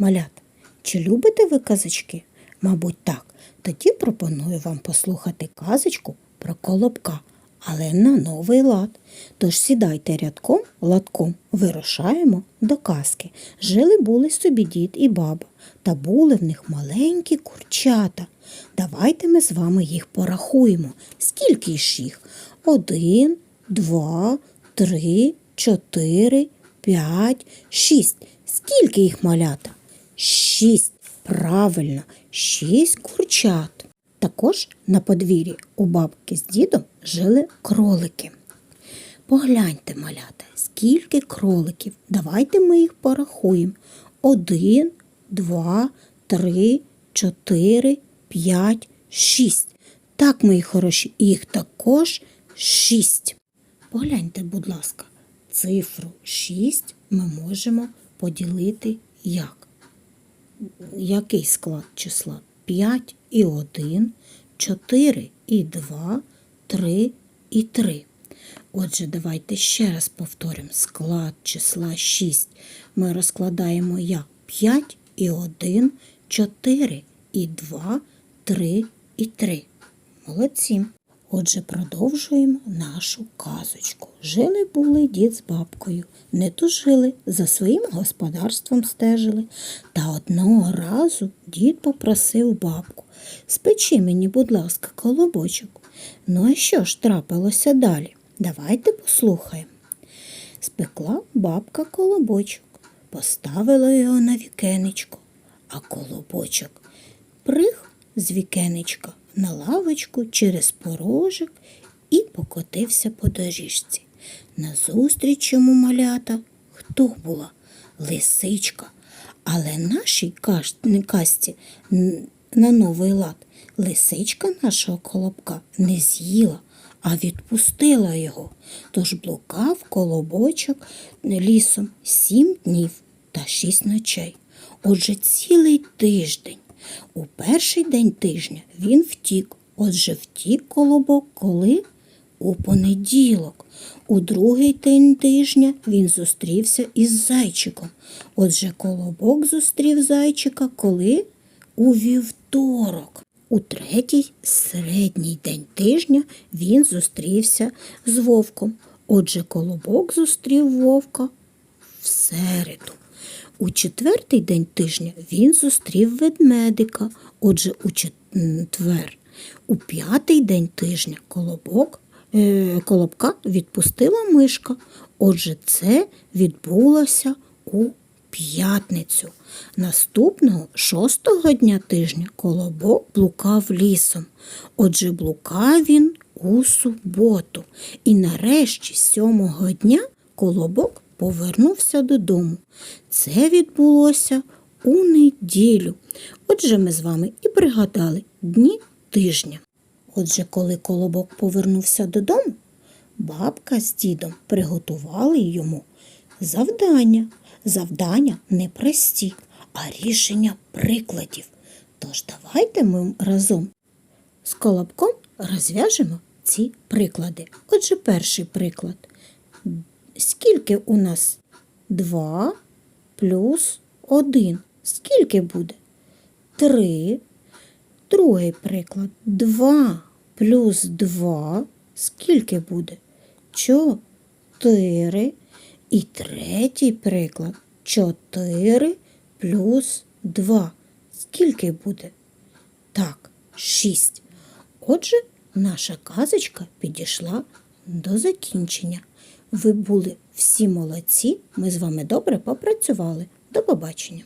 Малят, чи любите ви казочки? Мабуть, так. Тоді пропоную вам послухати казочку про колобка, але на новий лад. Тож сідайте рядком, латком, вирушаємо до казки. Жили були собі дід і баба, та були в них маленькі курчата. Давайте ми з вами їх порахуємо. Скільки ж їх? Один, два, три, чотири, п'ять, шість. Скільки їх малята? Шість. Правильно, шість курчат. Також на подвір'ї у бабки з дідом жили кролики. Погляньте, малята, скільки кроликів. Давайте ми їх порахуємо. Один, два, три, чотири, п'ять, шість. Так, мої хороші, їх також шість. Погляньте, будь ласка, цифру 6 ми можемо поділити як? Який склад числа? 5 і 1, 4 і 2, 3 і 3. Отже, давайте ще раз повторимо. Склад числа 6 ми розкладаємо як 5 і 1, 4 і 2, 3 і 3. Молодці. Отже, продовжуємо нашу казочку. Жили були дід з бабкою, не тужили, за своїм господарством стежили. Та одного разу дід попросив бабку спечи мені, будь ласка, колобочок. Ну а що ж трапилося далі? Давайте послухаємо. Спекла бабка колобочок, поставила його на вікенечко, а колобочок прих з вікенечка на лавочку через порожик і покотився по доріжці. Назустріч йому малята хто була? Лисичка. Але нашій казці на новий лад лисичка нашого колобка не з'їла, а відпустила його. Тож блукав колобочок лісом сім днів та шість ночей. Отже, цілий тиждень. У перший день тижня він втік. Отже, втік колобок коли? У понеділок. У другий день тижня він зустрівся із зайчиком. Отже, колобок зустрів зайчика коли? У вівторок. У третій середній день тижня він зустрівся з вовком. Отже, колобок зустрів вовка в середу. У четвертий день тижня він зустрів ведмедика, отже, у четвер. У п'ятий день тижня колобок, е, колобка відпустила мишка. Отже, це відбулося у п'ятницю. Наступного шостого дня тижня колобок блукав лісом. Отже, блукав він у суботу. І нарешті сьомого дня колобок повернувся додому. Це відбулося у неділю. Отже, ми з вами і пригадали дні тижня. Отже, коли колобок повернувся додому, бабка з дідом приготували йому завдання. Завдання не прості, а рішення прикладів. Тож давайте ми разом з колобком розв'яжемо ці приклади. Отже, перший приклад. Скільки у нас 2 плюс 1? Скільки буде? 3. Другий приклад. 2 плюс 2. Скільки буде? 4. І третій приклад. 4 плюс 2. Скільки буде? Так, 6. Отже, наша казочка підійшла до закінчення. Ви були всі молодці. Ми з вами добре попрацювали. До побачення.